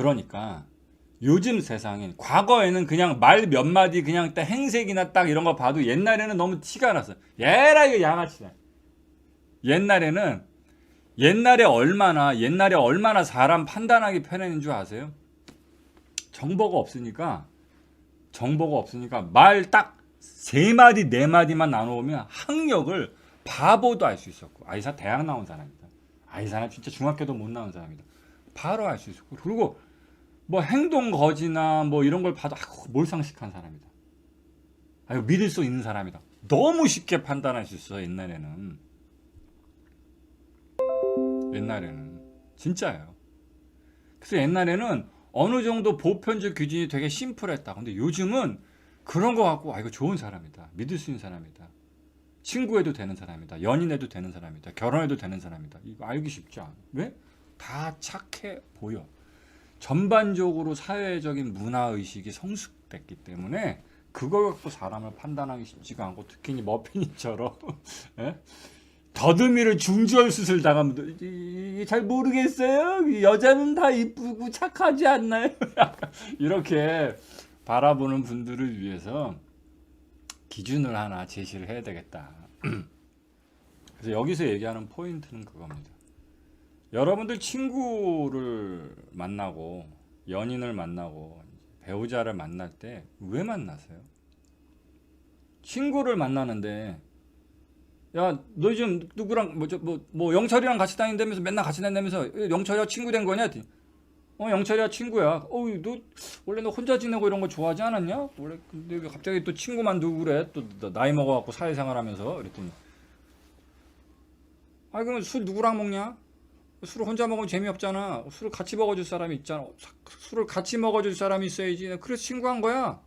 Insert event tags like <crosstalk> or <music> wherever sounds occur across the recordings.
그러니까 요즘 세상엔 과거에는 그냥 말 몇 마디 그냥 딱 행색이나 딱 이런 거 봐도 옛날에는 너무 티가 났어. 얘라 이거 양아치다. 옛날에는 옛날에 얼마나 옛날에 얼마나 사람 판단하기 편했는 줄 아세요? 정보가 없으니까 정보가 없으니까 말 딱 세 마디 네 마디만 나눠오면 학력을 바보도 알 수 있었고 아이사 대학 나온 사람이다. 아이사는 진짜 중학교도 못 나온 사람이다. 바로 알 수 있었고 그리고 뭐 행동 거지나 뭐 이런 걸 봐도 아이고, 몰상식한 사람이다. 아유 믿을 수 있는 사람이다. 너무 쉽게 판단할 수 있어 옛날에는. 옛날에는 진짜예요. 그래서 옛날에는 어느 정도 보편적 기준이 되게 심플했다. 근데 요즘은 그런 거 갖고 아 이거 좋은 사람이다. 믿을 수 있는 사람이다. 친구해도 되는 사람이다. 연인해도 되는 사람이다. 결혼해도 되는 사람이다. 이거 알기 쉽지 않아. 왜? 다 착해 보여. 전반적으로 사회적인 문화 의식이 성숙됐기 때문에 그걸 갖고 사람을 판단하기 쉽지가 않고 특히 이 머피니처럼 <laughs> 예? 더듬이를 중절 수술 당하면 잘 모르겠어요. 여자는 다 이쁘고 착하지 않나요? <laughs> 이렇게 바라보는 분들을 위해서 기준을 하나 제시를 해야 되겠다. <clears throat> 그래서 여기서 얘기하는 포인트는 그겁니다. 여러분들 친구를 만나고 연인을 만나고 배우자를 만날 때 왜 만나세요? 친구를 만나는데 야, 너 지금 누구랑 뭐저 뭐, 뭐 영철이랑 같이 다닌다면서 맨날 같이 다닌다면서 영철이와 친구 된 거냐? 어, 영철이와 친구야. 어우, 너 원래 너 혼자 지내고 이런 거 좋아하지 않았냐? 원래 근데 왜 갑자기 또 친구 만 두고 그래? 또 나- 나이 먹어 갖고 사회생활 하면서 그랬더니 아, 그러면 술 누구랑 먹냐? 술을 혼자 먹으면 재미없잖아. 술을 같이 먹어줄 사람이 있잖아. 사- 술을 같이 먹어줄 사람이 있어야지. 그래서 친구한 거야.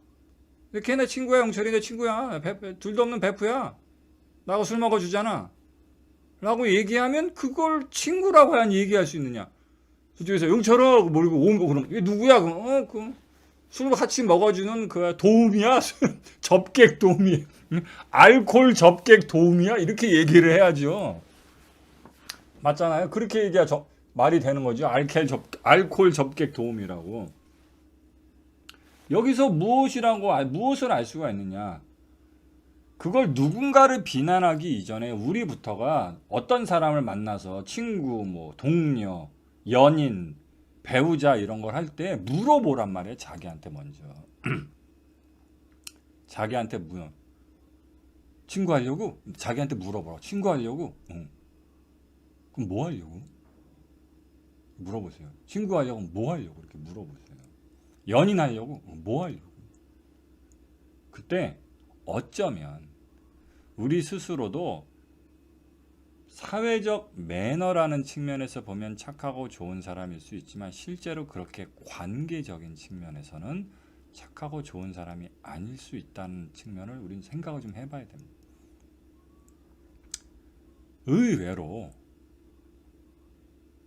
걔네 친구야, 영철이 내 친구야. 둘도 없는 베프야. 나하고 술 먹어주잖아. 라고 얘기하면 그걸 친구라고 한 얘기할 수 있느냐. 저쪽에서 영철아 모르고 오 그럼 이게 누구야? 그럼 어, 그술 같이 먹어주는 그 도움이야? <laughs> 접객 도움이. 응? 알콜 접객 도움이야? 이렇게 얘기를 해야죠. 맞잖아요. 그렇게 얘기야 저, 말이 되는 거죠. 알켈 접, 알콜 접객 도움이라고. 여기서 무엇이라고 알- 무엇을 알 수가 있느냐? 그걸 누군가를 비난하기 이전에 우리부터가 어떤 사람을 만나서 친구, 뭐 동료, 연인, 배우자 이런 걸 할 때 물어보란 말이에요. 자기한테 먼저. <clears throat> 자기한테 물어. 친구 하려고? 자기한테 물어보라. 친구 하려고? 응. 그럼 뭐 하려고? 물어보세요. 친구 하려고 뭐 하려고 이렇게 물어보세요. 연인 하려고 어, 뭐 하려고? 그때 어쩌면 우리 스스로도 사회적 매너라는 측면에서 보면 착하고 좋은 사람일 수 있지만 실제로 그렇게 관계적인 측면에서는 착하고 좋은 사람이 아닐 수 있다는 측면을 우리는 생각을 좀 해봐야 됩니다. 의외로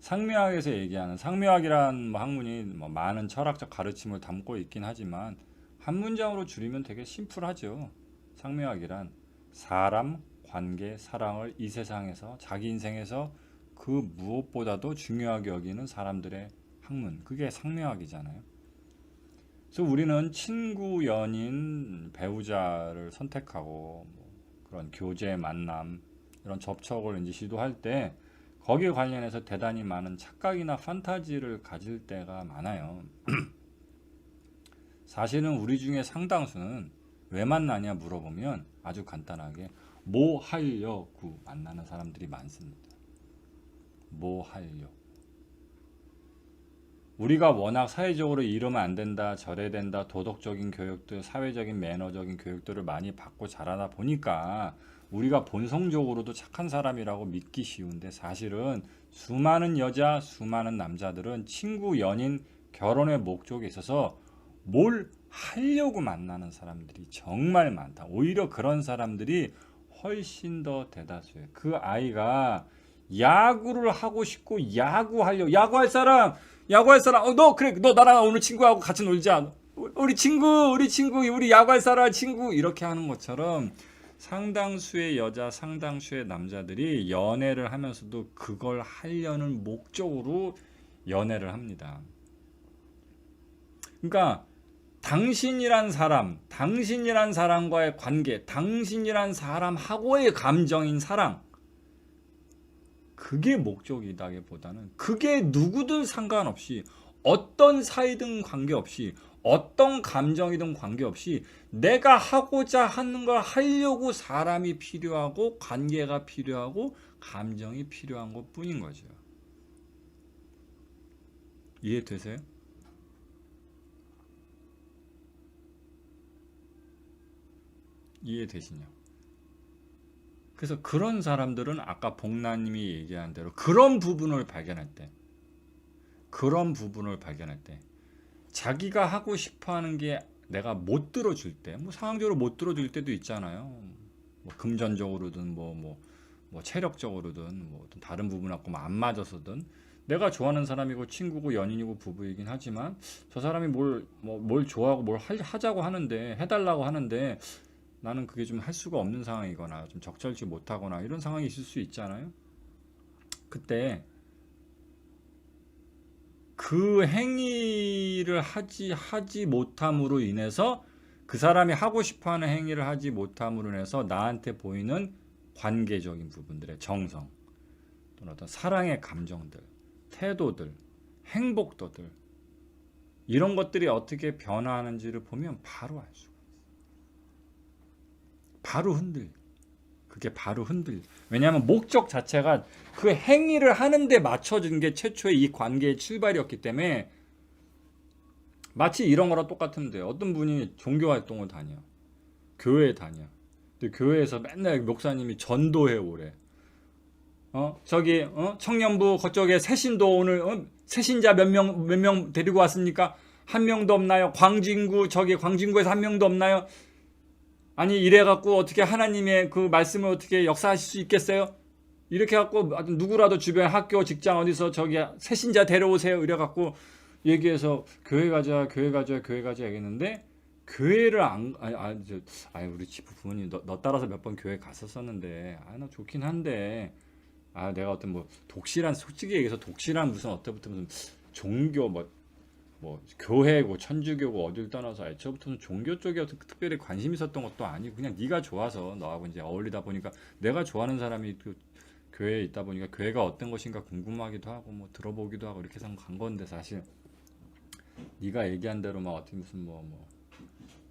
상묘학에서 얘기하는 상묘학이란 뭐 학문이 뭐 많은 철학적 가르침을 담고 있긴 하지만 한 문장으로 줄이면 되게 심플하죠. 상묘학이란 사람, 관계, 사랑을 이 세상에서 자기 인생에서 그 무엇보다도 중요하게 여기는 사람들의 학문. 그게 상묘학이잖아요. 그래서 우리는 친구, 연인, 배우자를 선택하고 뭐 그런 교제, 만남 이런 접촉을 이제 시도할 때 거기에 관련해서 대단히 많은 착각이나 판타지를 가질 때가 많아요. <clears throat> 사실은 우리 중에 상당수는 왜 만나냐 물어보면 아주 간단하게 뭐 하려고 만나는 사람들이 많습니다. 뭐 하려고. 우리가 워낙 사회적으로 이러면 안 된다, 저래야 된다, 도덕적인 교육들, 사회적인 매너적인 교육들을 많이 받고 자라다 보니까 우리가 본성적으로도 착한 사람이라고 믿기 쉬운데 사실은 수많은 여자, 수많은 남자들은 친구, 연인, 결혼의 목적에 있어서 뭘 하려고 만나는 사람들이 정말 많다. 오히려 그런 사람들이 훨씬 더 대다수예요. 그 아이가 야구를 하고 싶고 야구하려 야구할 사람 야구할 사람 어 너 그래 너 나랑 오늘 친구하고 같이 놀자 우리 친구 우리 친구 우리 야구할 사람 친구 이렇게 하는 것처럼 상당수의 여자 상당수의 남자들이 연애를 하면서도 그걸 하려는 목적으로 연애를 합니다. 그러니까 당신이란 사람, 당신이란 사람과의 관계, 당신이란 사람하고의 감정인 사랑. 그게 목적이다기보다는 그게 누구든 상관없이 어떤 사이든 관계없이 어떤 감정이든 관계없이 내가 하고자 하는 걸 하려고 사람이 필요하고 관계가 필요하고 감정이 필요한 것 뿐인 거죠. 이해되세요? 이해되시냐? 그래서 그런 사람들은 아까 복나님이 얘기한 대로 그런 부분을 발견할 때, 그런 부분을 발견할 때, 자기가 하고 싶어 하는 게 내가 못 들어줄 때, 뭐 상황적으로 못 들어줄 때도 있잖아요. 뭐 금전적으로든 뭐, 뭐, 뭐 체력적으로든 뭐 어떤 다른 부분하고 뭐안 맞아서든 내가 좋아하는 사람이고 친구고 연인이고 부부이긴 하지만 저 사람이 뭘, 뭐, 뭘 좋아하고 뭘 할- 하자고 하는데 해달라고 하는데 나는 그게 좀 할 수가 없는 상황이거나 좀 적절치 못하거나 이런 상황이 있을 수 있잖아요. 그때 그 행위를 하지 하지 못함으로 인해서 그 사람이 하고 싶어하는 행위를 하지 못함으로 인해서 나한테 보이는 관계적인 부분들의 정성 또는 어떤 사랑의 감정들, 태도들, 행복도들 이런 것들이 어떻게 변화하는지를 보면 바로 알 수가 있어요. 바로 흔들. 그게 바로 흔들. 왜냐하면 목적 자체가 그 행위를 하는데 맞춰진 게 최초의 이 관계의 출발이었기 때문에 마치 이런 거랑 똑같은데 어떤 분이 종교 활동을 다녀. 교회에 다녀. 근데 교회에서 맨날 목사님이 전도해 오래. 어 저기 어 청년부 그쪽에 새신도 오늘 어? 새신자 몇 명 몇 명 데리고 왔습니까? 한 명도 없나요? 광진구 저기 광진구에서 한 명도 없나요? 아니 이래 갖고 어떻게 하나님의 그 말씀을 어떻게 역사하실 수 있겠어요? 이렇게 갖고 누구라도 주변 학교 직장 어디서 저기 새신자 데려오세요 이래 갖고 얘기해서 교회 가자 교회 가자 교회 가자 얘기했는데 교회를 안 아니 아, 저, 아니 우리 집 부모님 너, 너 따라서 몇 번 교회 갔었었는데 아나 좋긴 한데 아 내가 어떤 뭐 독실한 솔직히 얘기해서 독실한 무슨 어때부터 무슨 종교 뭐 뭐 교회고 천주교고 어딜 떠나서 애초부터는 종교 쪽에 어떤 특별히 관심 있었던 것도 아니고 그냥 네가 좋아서 너하고 이제 어울리다 보니까 내가 좋아하는 사람이 그 교회에 있다 보니까 교회가 어떤 것인가 궁금하기도 하고 뭐 들어보기도 하고 이렇게 해서 간 건데 사실 네가 얘기한 대로 막 어떻게 무슨 뭐뭐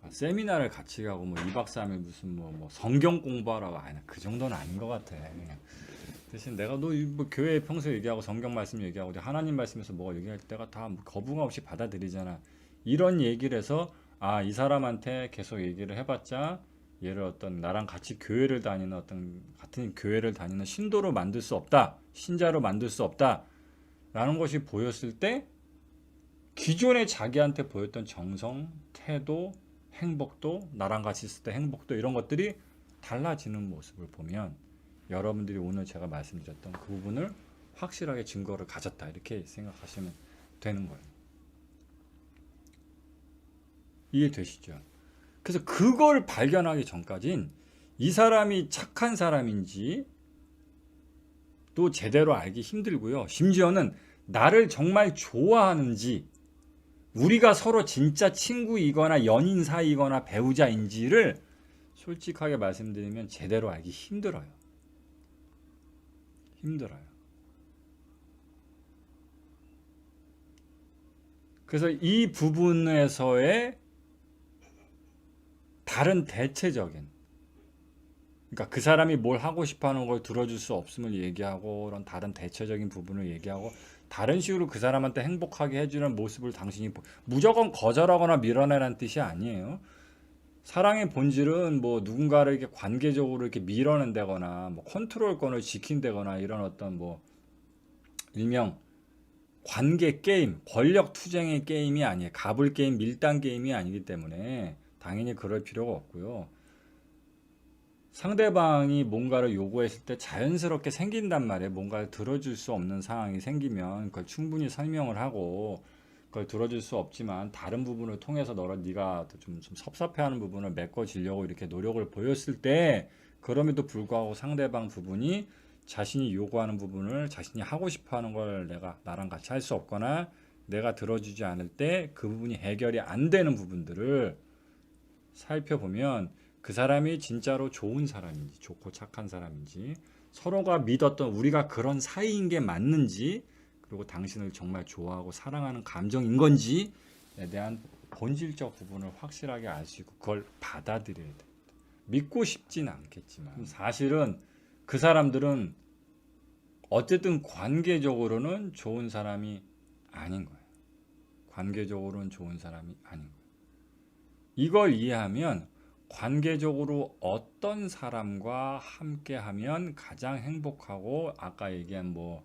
세미나를 같이 가고 뭐 2박 3일 무슨 뭐 뭐 성경 공부하라고 아니 그 정도는 아닌 것 같아 그냥 대신 내가 너 뭐 교회 평소에 얘기하고 성경 말씀 얘기하고 하나님 말씀에서 뭐가 얘기할 때가 다뭐 거부감 없이 받아들이잖아. 이런 얘기를 해서 아 이 사람한테 계속 얘기를 해봤자 얘를 어떤 나랑 같이 교회를 다니는 어떤 같은 교회를 다니는 신도로 만들 수 없다. 신자로 만들 수 없다. 라는 것이 보였을 때 기존에 자기한테 보였던 정성, 태도, 행복도 나랑 같이 있을 때 행복도 이런 것들이 달라지는 모습을 보면 여러분들이 오늘 제가 말씀드렸던 그 부분을 확실하게 증거를 가졌다 이렇게 생각하시면 되는 거예요. 이해되시죠? 그래서 그걸 발견하기 전까진 이 사람이 착한 사람인지 또 제대로 알기 힘들고요. 심지어는 나를 정말 좋아하는지 우리가 서로 진짜 친구이거나 연인 사이거나 배우자인지를 솔직하게 말씀드리면 제대로 알기 힘들어요. 힘들어요. 그래서 이 부분에서의 다른 대체적인 그러니까 그 사람이 뭘 하고 싶어 하는 걸 들어줄 수 없음을 얘기하고 그런 다른 대체적인 부분을 얘기하고 다른 식으로 그 사람한테 행복하게 해주는 모습을 당신이 보- 무조건 거절하거나 밀어내라는 뜻이 아니에요. 사랑의 본질은 뭐 누군가를 이렇게 관계적으로 이렇게 밀어낸다거나 뭐 컨트롤권을 지킨다거나 이런 어떤 뭐 일명 관계 게임, 권력 투쟁의 게임이 아니에요. 가불 게임, 밀당 게임이 아니기 때문에 당연히 그럴 필요가 없고요. 상대방이 뭔가를 요구했을 때 자연스럽게 생긴단 말이에요. 뭔가를 들어줄 수 없는 상황이 생기면 그걸 충분히 설명을 하고 그걸 들어줄 수 없지만 다른 부분을 통해서 너를 네가 좀, 좀 섭섭해하는 부분을 메꿔주려고 이렇게 노력을 보였을 때 그럼에도 불구하고 상대방 부분이 자신이 요구하는 부분을 자신이 하고 싶어하는 걸 내가 나랑 같이 할 수 없거나 내가 들어주지 않을 때 그 부분이 해결이 안 되는 부분들을 살펴보면 그 사람이 진짜로 좋은 사람인지 좋고 착한 사람인지 서로가 믿었던 우리가 그런 사이인 게 맞는지 그리고 당신을 정말 좋아하고 사랑하는 감정인 건지에 대한 본질적 부분을 확실하게 알 수 있고 그걸 받아들여야 돼. 믿고 싶진 않겠지만 사실은 그 사람들은 어쨌든 관계적으로는 좋은 사람이 아닌 거예요. 관계적으로는 좋은 사람이 아닌 거예요. 이걸 이해하면 관계적으로 어떤 사람과 함께 하면 가장 행복하고 아까 얘기한 뭐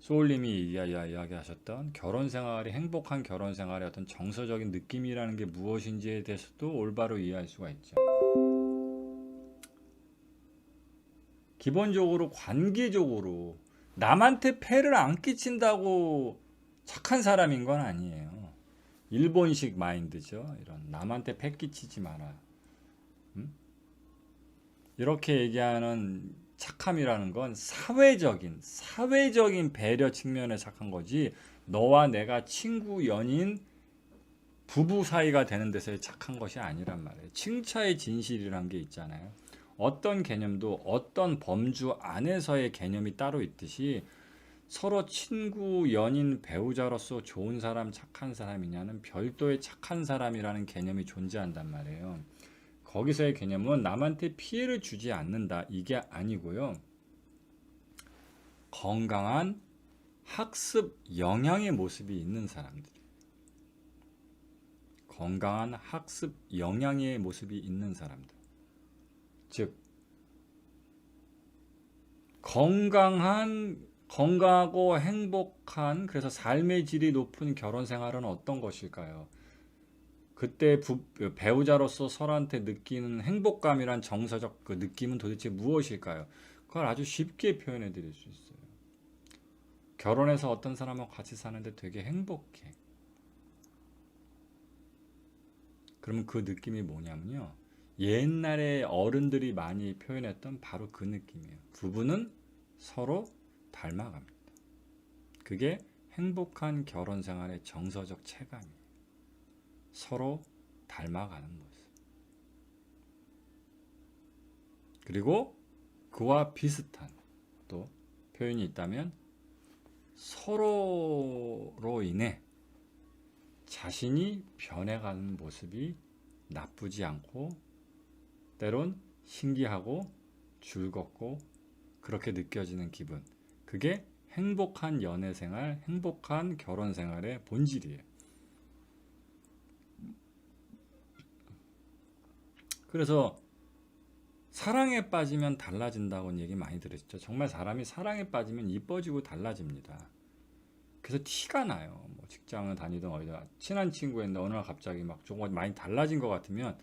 소울님이 이야- 이야기하셨던 결혼 생활이 행복한 결혼 생활의 어떤 정서적인 느낌이라는 게 무엇인지에 대해서도 올바로 이해할 수가 있죠. 기본적으로 관계적으로 남한테 폐를 안 끼친다고 착한 사람인 건 아니에요. 일본식 마인드죠. 이런 남한테 폐 끼치지 마라. 음? 이렇게 얘기하는 착함이라는 건 사회적인 사회적인 배려 측면에 착한 거지. 너와 내가 친구, 연인, 부부 사이가 되는 데서의 착한 것이 아니란 말이에요. 칭차의 진실이란 게 있잖아요. 어떤 개념도 어떤 범주 안에서의 개념이 따로 있듯이 서로 친구, 연인, 배우자로서 좋은 사람, 착한 사람이냐는 별도의 착한 사람이라는 개념이 존재한단 말이에요. 거기서의 개념은 남한테 피해를 주지 않는다. 이게 아니고요. 건강한 학습 영향의 모습이 있는 사람들. 건강한 학습 영향의 모습이 있는 사람들. 즉, 건강한, 건강하고 행복한, 그래서 삶의 질이 높은 결혼 생활은 어떤 것일까요? 그때 부- 배우자로서 서로한테 느끼는 행복감이란 정서적 그 느낌은 도대체 무엇일까요? 그걸 아주 쉽게 표현해 드릴 수 있어요. 결혼해서 어떤 사람하고 같이 사는데 되게 행복해. 그러면 그 느낌이 뭐냐면요. 옛날에 어른들이 많이 표현했던 바로 그 느낌이에요. 부부는 서로 닮아갑니다. 그게 행복한 결혼 생활의 정서적 체감이에요. 서로 닮아가는 모습. 그리고 그와 비슷한 또 표현이 있다면 서로로 인해 자신이 변해가는 모습이 나쁘지 않고 때론 신기하고 즐겁고 그렇게 느껴지는 기분. 그게 행복한 연애 생활, 행복한 결혼 생활의 본질이에요. 그래서 사랑에 빠지면 달라진다고는 얘기 많이 들으시죠. 정말 사람이 사랑에 빠지면 이뻐지고 달라집니다. 그래서 티가 나요. 뭐 직장을 다니든 어디다 친한 친구였는데 어느 날 갑자기 막 조금 많이 달라진 것 같으면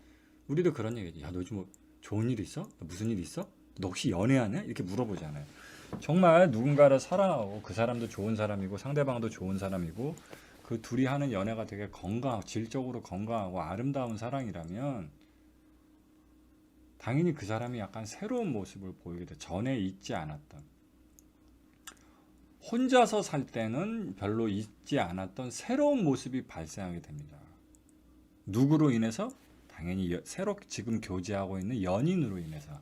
우리도 그런 얘기지. 야, 너 요즘 뭐 좋은 일 있어? 너 무슨 일 있어? 너 혹시 연애하냐? 이렇게 물어보잖아요. 정말 누군가를 사랑하고 그 사람도 좋은 사람이고 상대방도 좋은 사람이고 그 둘이 하는 연애가 되게 건강, 질적으로 건강하고 아름다운 사랑이라면 당연히 그 사람이 약간 새로운 모습을 보이게 돼. 전에 있지 않았던. 혼자서 살 때는 별로 있지 않았던 새로운 모습이 발생하게 됩니다. 누구로 인해서? 당연히 여- 새로 지금 교제하고 있는 연인으로 인해서.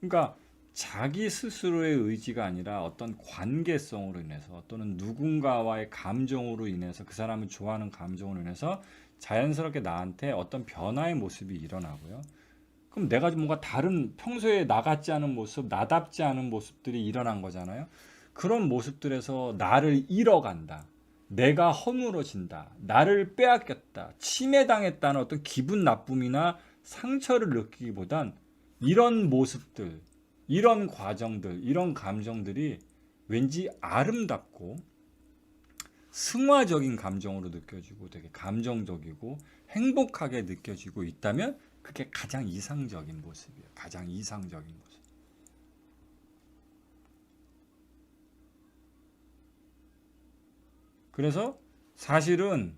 그러니까 자기 스스로의 의지가 아니라 어떤 관계성으로 인해서 또는 누군가와의 감정으로 인해서 그 사람을 좋아하는 감정으로 인해서 자연스럽게 나한테 어떤 변화의 모습이 일어나고요. 그럼 내가 좀 뭔가 다른 평소에 나 같지 않은 모습, 나답지 않은 모습들이 일어난 거잖아요. 그런 모습들에서 나를 잃어간다. 내가 허물어진다. 나를 빼앗겼다. 침해당했다는 어떤 기분 나쁨이나 상처를 느끼기보단 이런 모습들, 이런 과정들, 이런 감정들이 왠지 아름답고 승화적인 감정으로 느껴지고 되게 감정적이고 행복하게 느껴지고 있다면 그게 가장 이상적인 모습이에요. 가장 이상적인 모습. 그래서 사실은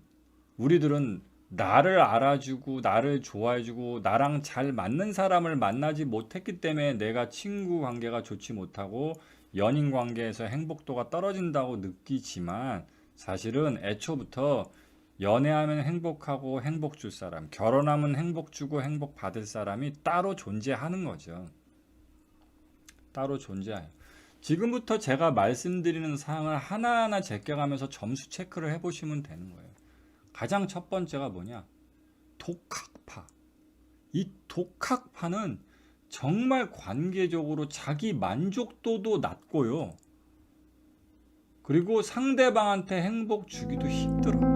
우리들은 나를 알아주고 나를 좋아해주고 나랑 잘 맞는 사람을 만나지 못했기 때문에 내가 친구 관계가 좋지 못하고 연인 관계에서 행복도가 떨어진다고 느끼지만 사실은 애초부터 연애하면 행복하고 행복 줄 사람, 결혼하면 행복 주고 행복 받을 사람이 따로 존재하는 거죠. 따로 존재해요. 지금부터 제가 말씀드리는 사항을 하나하나 제껴가면서 점수 체크를 해보시면 되는 거예요. 가장 첫 번째가 뭐냐? 독학파. 이 독학파는 정말 관계적으로 자기 만족도도 낮고요. 그리고 상대방한테 행복 주기도 힘들어.